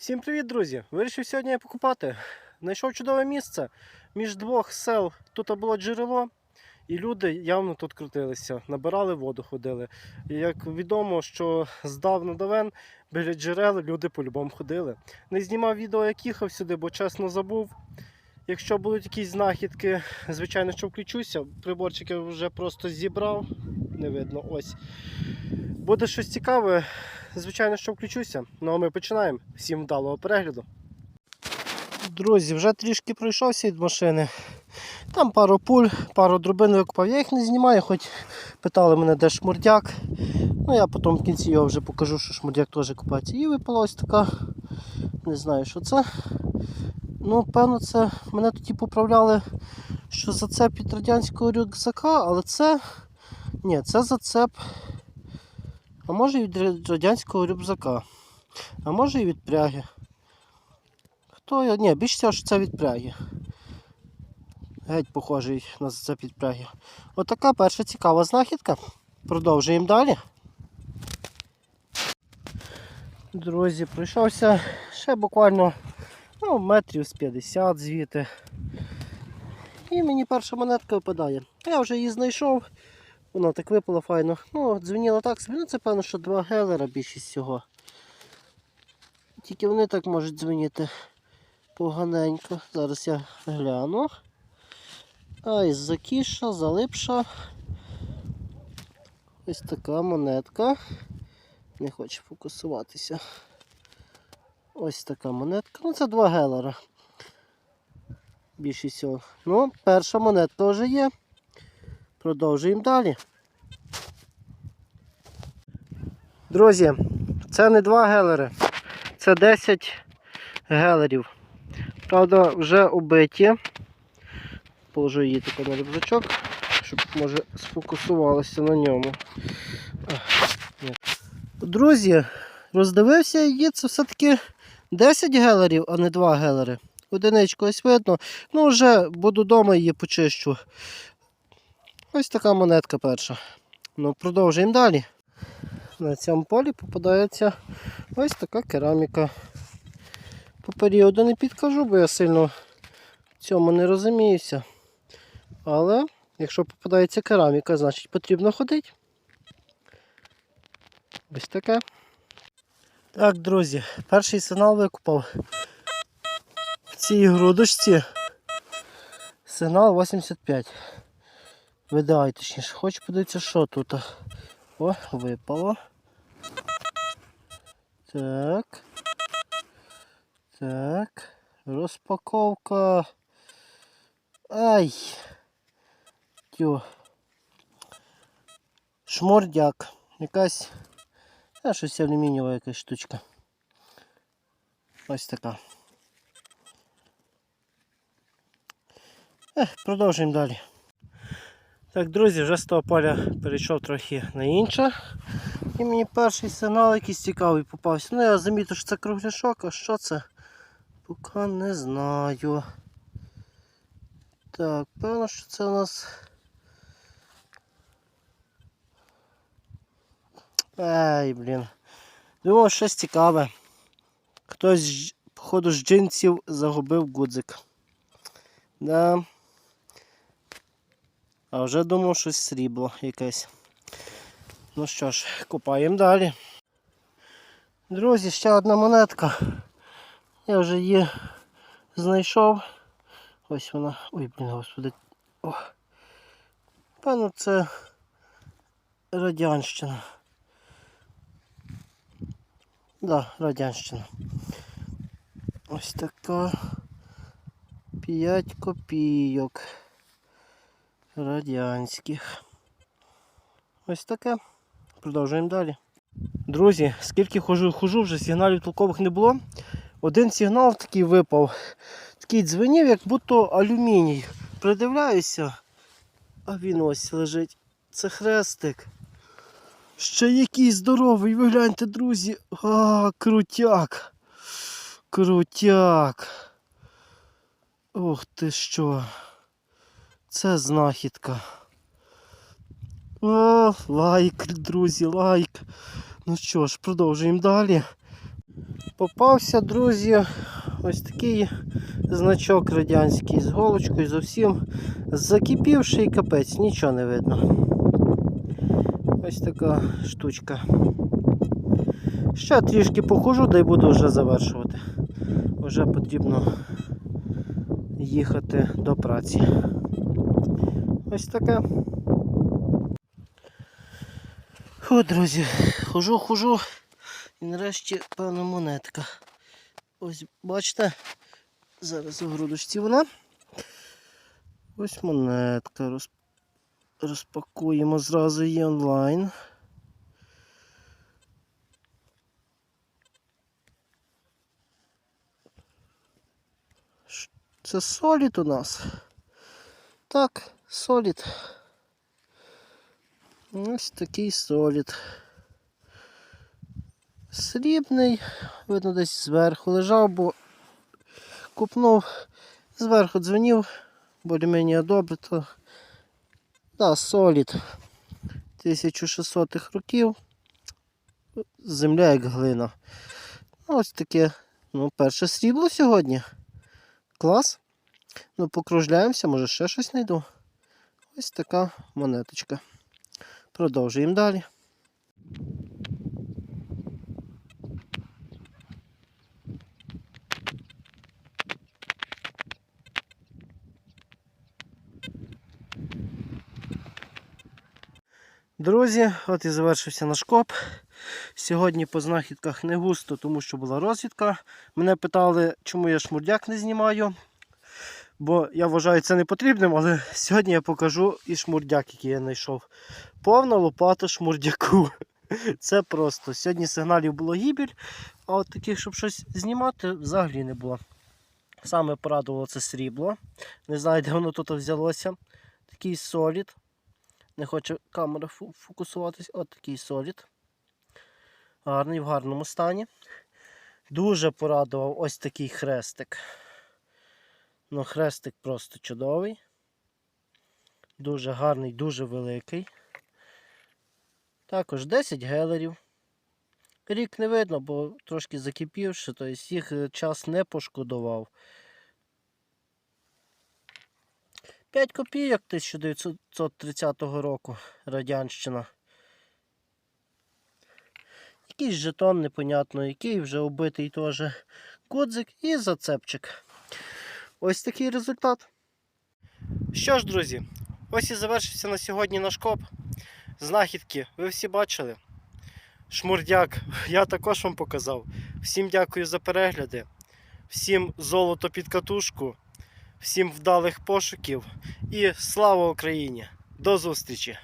Всім привіт, друзі! Вирішив сьогодні покупати. Знайшов чудове місце між двох сел. Тут було джерело, і люди явно тут крутилися, набирали воду, ходили. І як відомо, що здавна давен біля джерел люди по-любому ходили. Не знімав відео, як їхав сюди, бо чесно забув. Якщо будуть якісь знахідки, звичайно, що включуся. Приборчик я вже просто зібрав. Не видно, ось. Буде щось цікаве, звичайно, що включуся. Ну а ми починаємо. Всім вдалого перегляду. Друзі, вже трішки пройшовся від машини. Там пару пуль, пару дробин викопав. Я їх не знімаю, хоч питали мене, де шмурдяк. Ну я потім в кінці його вже покажу, що шмурдяк теж купається. І випала ось така. Не знаю, що це. Ну, певно, це мене тоді поправляли, що зацеп від радянського рюкзака, але це. Ні, це зацеп. А може і від радянського рюкзака. А може і від пряги. Хто я? Ні, більше всього, що це від пряги. Геть похожий на зацеп від пряги. Отака перша цікава знахідка. Продовжуємо далі. Друзі, пройшовся ще буквально ну, метрів з 50 звідти. І мені перша монетка випадає. Я вже її знайшов. Вона так випала файно. Ну, дзвеніла так собі. Ну, це певно, що два гелера більшість всього. Тільки вони так можуть дзвеніти поганенько. Зараз я гляну. Ай, закіша, залипша. Ось така монетка. Не хоче фокусуватися. Ось така монетка. Ну це два гелера. Більшість всього. Ну, перша монетка вже є. Продовжуємо далі. Друзі, це не два гелери, це 10 гелерів. Правда, вже убиті. Положу її тако на рюкзачок, щоб може сфокусувалося на ньому. Друзі, роздивився її, це все-таки 10 гелерів, а не 2 гелери. Одиничку ось видно. Ну, вже буду вдома її почищу. Ось така монетка перша. Ну, продовжуємо далі. На цьому полі попадається ось така кераміка. По періоду не підкажу, бо я сильно в цьому не розуміюся. Але якщо попадається кераміка, значить потрібно ходити. Ось таке. Так, друзі, перший сигнал викупав в цій грудочці. Сигнал 85. Видай, точніше, хочу подивитися, що тут. О, випало. Так. Так. Розпаковка. Ай. Тю. Шмордяк. Якась. А, щось алюмінієва якась штучка. Ось така. Продовжуємо далі. Так, друзі, вже з того поля перейшов трохи на інше. І мені перший сигнал якийсь цікавий попався. Ну я замітив, що це кругляшок, а що це? Поки не знаю. Так, певно, що це у нас. Ай, блін. Думав, щось цікаве. Хтось, походу, з джинсів загубив гудзик. Да. А вже думав щось срібло якесь. Ну що ж, купаємо далі. Друзі, ще одна монетка. Я вже її знайшов. Ось вона. Ой, блін, господи. О. Певно, це радянщина. Да, радянщина. Ось така 5 копійок радянських. Ось таке. Продовжуємо далі. Друзі, скільки хожу, хожу, вже сигналів толкових не було. Один сигнал такий випав. Такий дзвенів, як будто алюміній. Придивляюся, а він ось лежить. Це хрестик. Ще який здоровий, ви гляньте, друзі. А, крутяк. Крутяк. Ох ти що. Це знахідка. О, лайк, друзі, лайк. Ну що ж, продовжуємо далі. Попався, друзі, ось такий значок радянський з голочкою зовсім закипівший капець, нічого не видно. Ось така штучка. Ще трішки похожу, да буду вже завершувати. Вже потрібно їхати до праці. Ось таке. Фу, друзі, хожу, хожу. І нарешті певна монетка. Ось бачите, зараз у грудочці вона. Ось монетка. Роз... Розпакуємо зразу її онлайн. Це солід у нас. Так, солід. Ось такий солід. Срібний, видно, десь зверху лежав, бо купнув, зверху дзвонив, більш-менш добре, то да, солід 1600 років. Земля як глина. Ось таке, ну, перше срібло сьогодні. Клас. Ну, покружляємося, може ще щось знайду. Ось така монеточка. Продовжуємо далі. Друзі, от і завершився наш коп. Сьогодні по знахідках не густо, тому що була розвідка. Мене питали, чому я шмурдяк не знімаю. Бо я вважаю це не потрібним, але сьогодні я покажу і шмурдяк, який я знайшов. Повна лопата шмурдяку. Це просто. Сьогодні сигналів було гібель, а от таких, щоб щось знімати, взагалі не було. Саме порадувало це срібло. Не знаю, де воно тут взялося. Такий солід. Не хоче камера фокусуватись. От такий солід. Гарний, в гарному стані. Дуже порадував ось такий хрестик. Ну, хрестик просто чудовий. Дуже гарний, дуже великий. Також 10 гелерів. Рік не видно, бо трошки закипівши, тобто їх е, час не пошкодував. 5 копійок 1930 року Радянщина. Якийсь жетон непонятно, який вже убитий теж кудзик і зацепчик. Ось такий результат. Що ж, друзі, ось і завершився на сьогодні наш коп. Знахідки, ви всі бачили. Шмурдяк, я також вам показав. Всім дякую за перегляди. Всім золото під катушку, всім вдалих пошуків і слава Україні! До зустрічі!